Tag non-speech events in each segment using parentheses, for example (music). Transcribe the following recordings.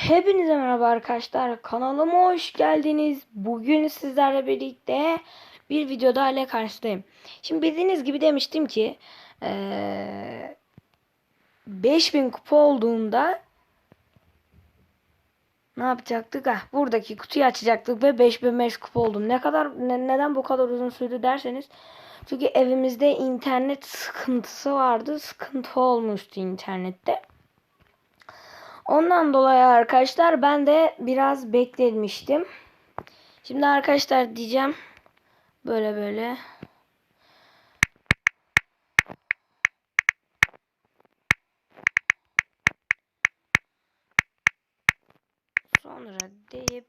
Hepinize merhaba arkadaşlar. Kanalıma hoş geldiniz. Bugün sizlerle birlikte bir videoda ile karşıdayım. Şimdi bildiğiniz gibi demiştim ki eee 5000 kupa olduğunda ne yapacaktık? Ah, buradaki kutuyu açacaktık ve 5005 kupa oldum. Ne kadar ne- neden bu kadar uzun sürdü derseniz çünkü evimizde internet sıkıntısı vardı. Sıkıntı olmuştu internette. Ondan dolayı arkadaşlar ben de biraz beklemiştim. Şimdi arkadaşlar diyeceğim böyle böyle. Sonra deyip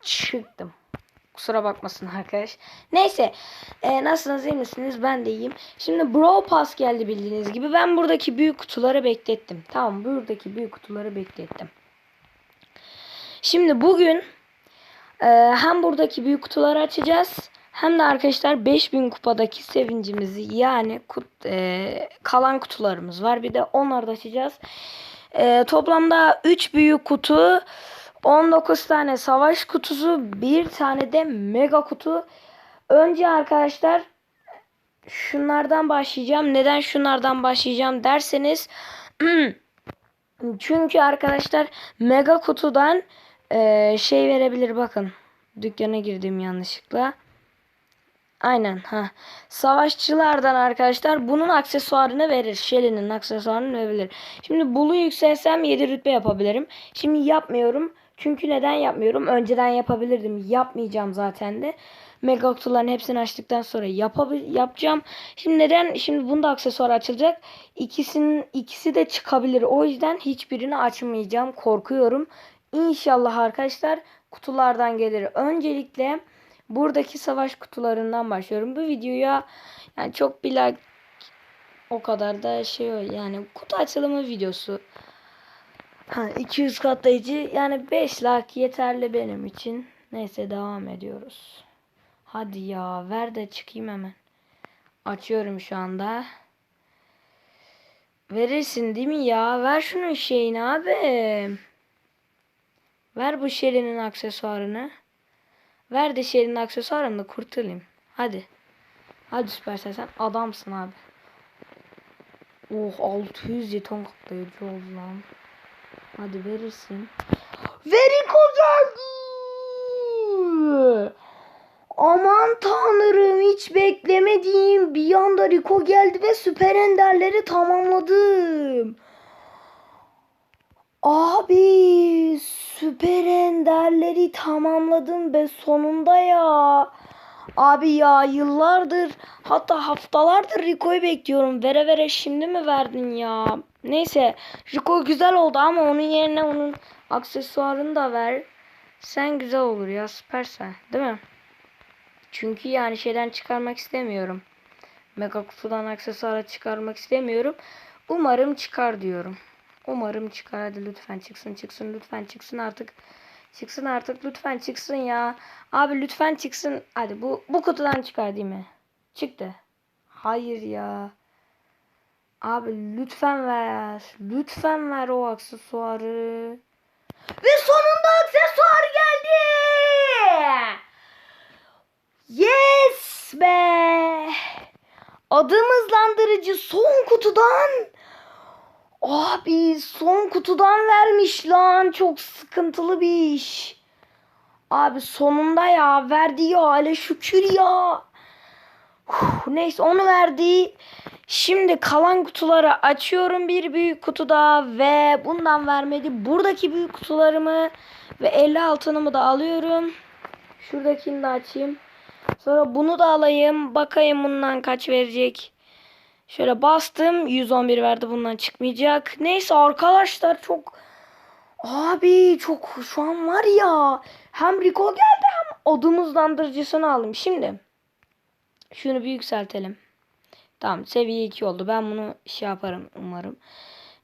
çıktım. Kusura bakmasın arkadaş. Neyse. E, nasılsınız iyi misiniz? Ben de iyiyim. Şimdi Brawl Pass geldi bildiğiniz gibi. Ben buradaki büyük kutuları beklettim. Tamam buradaki büyük kutuları beklettim. Şimdi bugün e, hem buradaki büyük kutuları açacağız. Hem de arkadaşlar 5000 kupadaki sevincimizi yani kut, e, kalan kutularımız var. Bir de onları da açacağız. E, toplamda 3 büyük kutu 19 tane savaş kutusu, bir tane de mega kutu. Önce arkadaşlar şunlardan başlayacağım. Neden şunlardan başlayacağım derseniz (clears throat) çünkü arkadaşlar mega kutudan e, şey verebilir bakın. Dükkana girdim yanlışlıkla. Aynen ha. Savaşçılardan arkadaşlar bunun aksesuarını verir. Shelly'nin aksesuarını verebilir. Şimdi Bulu yükselsem 7 rütbe yapabilirim. Şimdi yapmıyorum. Çünkü neden yapmıyorum? Önceden yapabilirdim. Yapmayacağım zaten de. Mega kutuların hepsini açtıktan sonra yapacağım. Şimdi neden? Şimdi bunda aksesuar açılacak. İkisinin ikisi de çıkabilir. O yüzden hiçbirini açmayacağım. Korkuyorum. İnşallah arkadaşlar kutulardan gelir. Öncelikle buradaki savaş kutularından başlıyorum. Bu videoya yani çok bir like o kadar da şey yani kutu açılımı videosu. Ha, 200 katlayıcı yani 5 like yeterli benim için. Neyse devam ediyoruz. Hadi ya ver de çıkayım hemen. Açıyorum şu anda. Verirsin değil mi ya? Ver şunun şeyini abi. Ver bu Shelly'nin aksesuarını. Ver de Shelly'nin aksesuarını da kurtulayım. Hadi. Hadi Süpersel sen adamsın abi. Oh 600 jeton katlayıcı oldu lan. Hadi verirsin. Veriko geldi. Aman tanrım hiç beklemediğim bir anda Rico geldi ve süper enderleri tamamladım. Abi süper enderleri tamamladım be sonunda ya. Abi ya yıllardır hatta haftalardır Rico'yu bekliyorum. Vere vere şimdi mi verdin ya? Neyse Rico güzel oldu ama onun yerine onun aksesuarını da ver. Sen güzel olur ya süpersen değil mi? Çünkü yani şeyden çıkarmak istemiyorum. Mega kutudan aksesuara çıkarmak istemiyorum. Umarım çıkar diyorum. Umarım çıkar hadi lütfen çıksın çıksın lütfen çıksın artık. Çıksın artık lütfen çıksın ya. Abi lütfen çıksın. Hadi bu bu kutudan çıkar değil mi? Çıktı. Hayır ya. Abi lütfen ver. Lütfen ver o aksesuarı. Ve sonunda aksesuar geldi. Yes be. Adım hızlandırıcı son kutudan. Abi son kutudan vermiş lan. Çok sıkıntılı bir iş. Abi sonunda ya verdi ya hele şükür ya. Huh, neyse onu verdi. Şimdi kalan kutuları açıyorum bir büyük kutuda ve bundan vermedi. Buradaki büyük kutularımı ve 50 altınımı da alıyorum. Şuradakini de açayım. Sonra bunu da alayım. Bakayım bundan kaç verecek. Şöyle bastım. 111 verdi. Bundan çıkmayacak. Neyse arkadaşlar çok Abi çok şu an var ya hem Rico geldi hem adım hızlandırıcısını aldım. Şimdi şunu bir yükseltelim. Tamam seviye 2 oldu. Ben bunu şey yaparım umarım.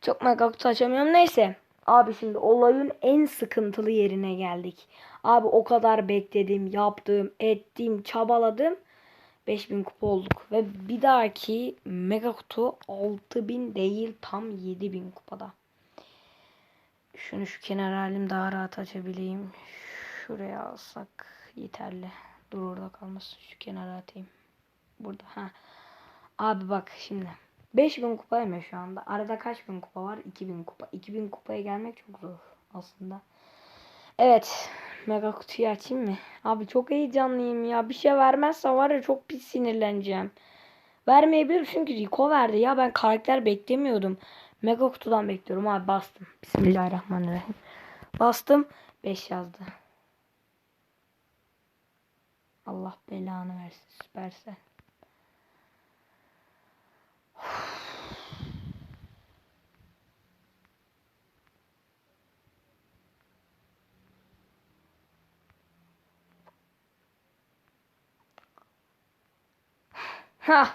Çok mega açamıyorum. Neyse. Abi şimdi olayın en sıkıntılı yerine geldik. Abi o kadar bekledim, yaptım, ettim, çabaladım. 5000 kupa olduk. Ve bir dahaki mega kutu 6000 değil tam 7000 kupada. Şunu şu kenar halim daha rahat açabileyim. Şuraya alsak yeterli. Dur orada kalmasın. Şu kenara atayım. Burada. Ha. Abi bak şimdi. 5000 kupayım ya şu anda. Arada kaç bin kupa var? 2000 kupa. 2000 kupaya gelmek çok zor aslında. Evet. Mega kutuyu açayım mı? Abi çok heyecanlıyım ya. Bir şey vermezse var ya çok pis sinirleneceğim. Vermeyebilir çünkü Rico verdi ya. Ben karakter beklemiyordum. Mega kutudan bekliyorum abi bastım. Bismillahirrahmanirrahim. Bastım. 5 yazdı. Allah belanı versin. Süpersen. Ha.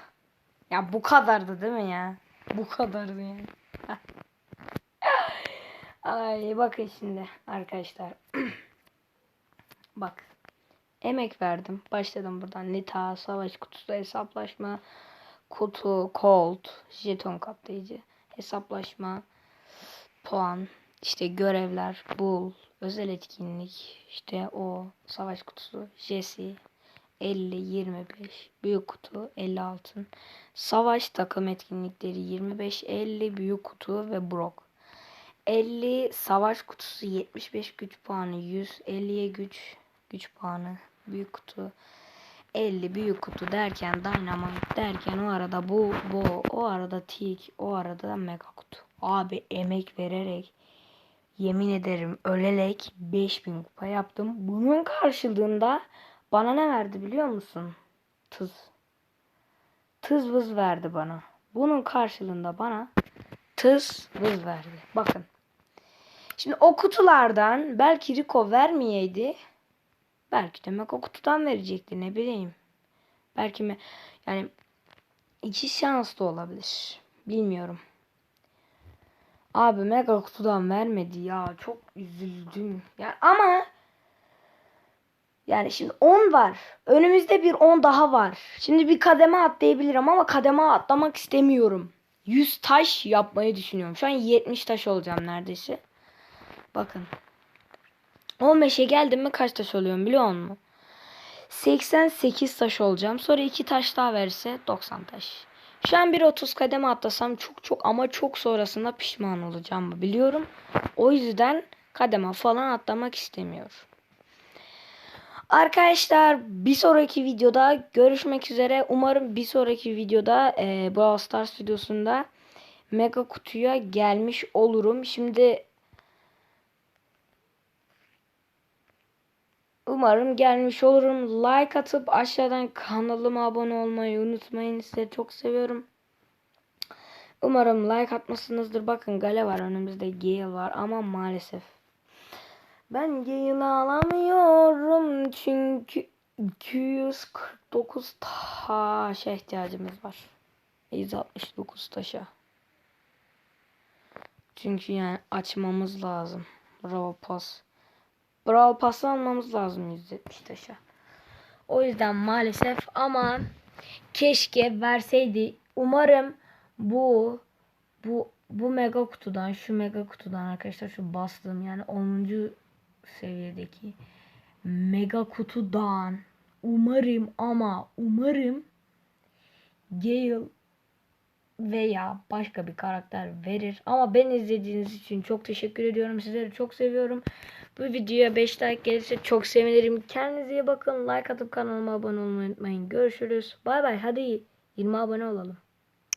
Ya bu kadardı değil mi ya? Bu kadardı yani. Ay bakın şimdi arkadaşlar. (clears throat) Bak. Emek verdim. Başladım buradan. Nita, savaş kutusu, hesaplaşma, kutu, colt, jeton katlayıcı, hesaplaşma, puan, işte görevler, bul, özel etkinlik, işte o savaş kutusu, Jesse, 50, 25, büyük kutu, 50 altın, savaş takım etkinlikleri 25, 50 büyük kutu ve Brock. 50 savaş kutusu 75 güç puanı 100 50'ye güç güç puanı büyük kutu 50 büyük kutu derken dynamite derken o arada bu bu o arada tik o arada mega kutu. Abi emek vererek yemin ederim ölerek 5000 kupa yaptım. Bunun karşılığında bana ne verdi biliyor musun? Tız. Tız vız verdi bana. Bunun karşılığında bana tız vız verdi. Bakın. Şimdi o kutulardan belki Rico vermeyeydi. Belki demek o verecekti ne bileyim. Belki mi yani iki şans da olabilir. Bilmiyorum. Abi mega kutudan vermedi ya. Çok üzüldüm. Yani ama yani şimdi 10 var. Önümüzde bir 10 daha var. Şimdi bir kademe atlayabilirim ama kademe atlamak istemiyorum. 100 taş yapmayı düşünüyorum. Şu an 70 taş olacağım neredeyse. Bakın. 15'e geldim mi kaç taş oluyorum biliyor musun? 88 taş olacağım. Sonra 2 taş daha verirse 90 taş. Şu an bir 30 kademe atlasam çok çok ama çok sonrasında pişman olacağım biliyorum. O yüzden kademe falan atlamak istemiyorum. Arkadaşlar bir sonraki videoda görüşmek üzere. Umarım bir sonraki videoda e, Brawl Stars videosunda mega kutuya gelmiş olurum. Şimdi Umarım gelmiş olurum. Like atıp aşağıdan kanalıma abone olmayı unutmayın. Sizi çok seviyorum. Umarım like atmasınızdır. Bakın Gale var önümüzde Gale var ama maalesef. Ben Gale alamıyorum çünkü 249 taşa ihtiyacımız var. 169 taşa. Çünkü yani açmamız lazım. Pass. Brawl Pass'ı almamız lazım 170 taşa. O yüzden maalesef ama keşke verseydi. Umarım bu bu bu mega kutudan şu mega kutudan arkadaşlar şu bastığım yani 10. seviyedeki mega kutudan umarım ama umarım Gale veya başka bir karakter verir. Ama ben izlediğiniz için çok teşekkür ediyorum. Sizleri çok seviyorum. Bu videoya 5 like gelirse çok sevinirim. Kendinize iyi bakın. Like atıp kanalıma abone olmayı unutmayın. Görüşürüz. Bay bay. Hadi 20 abone olalım.